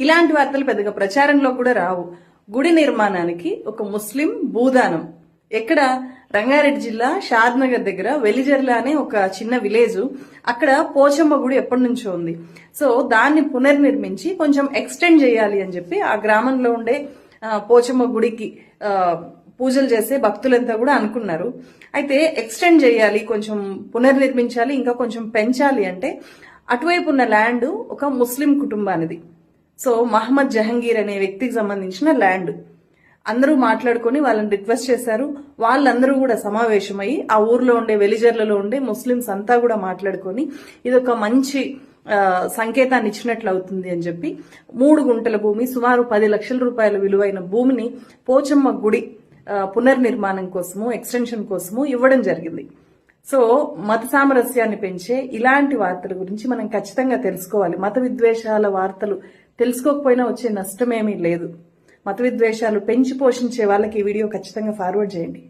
ఇలాంటి వార్తలు పెద్దగా ప్రచారంలో కూడా రావు. గుడి నిర్మాణానికి ఒక ముస్లిం భూదానం. ఎక్కడ? రంగారెడ్డి జిల్లా షాద్ నగర్ దగ్గర వెలిజర్ల అనే ఒక చిన్న విలేజ్. అక్కడ పోచమ్మ గుడి ఎప్పటి నుంచో ఉంది. సో దాన్ని పునర్నిర్మించి కొంచెం ఎక్స్టెండ్ చేయాలి అని చెప్పి ఆ గ్రామంలో ఉండే పోచమ్మ గుడికి పూజలు చేసే భక్తులంతా కూడా అనుకున్నారు. అయితే ఎక్స్టెండ్ చేయాలి కొంచెం పునర్నిర్మించాలి ఇంకా కొంచెం పెంచాలి అంటే అటువైపు ఉన్న ల్యాండ్ ఒక ముస్లిం కుటుంబానిది. సో మహమ్మద్ జహంగీర్ అనే వ్యక్తికి సంబంధించిన ల్యాండ్. అందరూ మాట్లాడుకొని వాళ్ళని రిక్వెస్ట్ చేశారు. వాళ్ళందరూ కూడా సమావేశమై ఆ ఊర్లో ఉండే వెలిజర్లలో ఉండే ముస్లిమ్స్ అంతా కూడా మాట్లాడుకొని ఇది ఒక మంచి సంకేతాన్ని ఇచ్చినట్లు అవుతుంది అని చెప్పి మూడు గుంటల భూమి సుమారు పది లక్షల రూపాయల విలువైన భూమిని పోచమ్మ గుడి పునర్నిర్మాణం కోసము ఎక్స్టెన్షన్ కోసము ఇవ్వడం జరిగింది. సో మత సామరస్యాన్ని పెంచే ఇలాంటి వార్తల గురించి మనం ఖచ్చితంగా తెలుసుకోవాలి. మత విద్వేషాల వార్తలు తెలుసుకోకపోయినా వచ్చే నష్టమేమీ లేదు. మత విద్వేషాలు పెంచి పోషించే వాళ్ళకి ఈ వీడియో ఖచ్చితంగా ఫార్వర్డ్ చేయండి.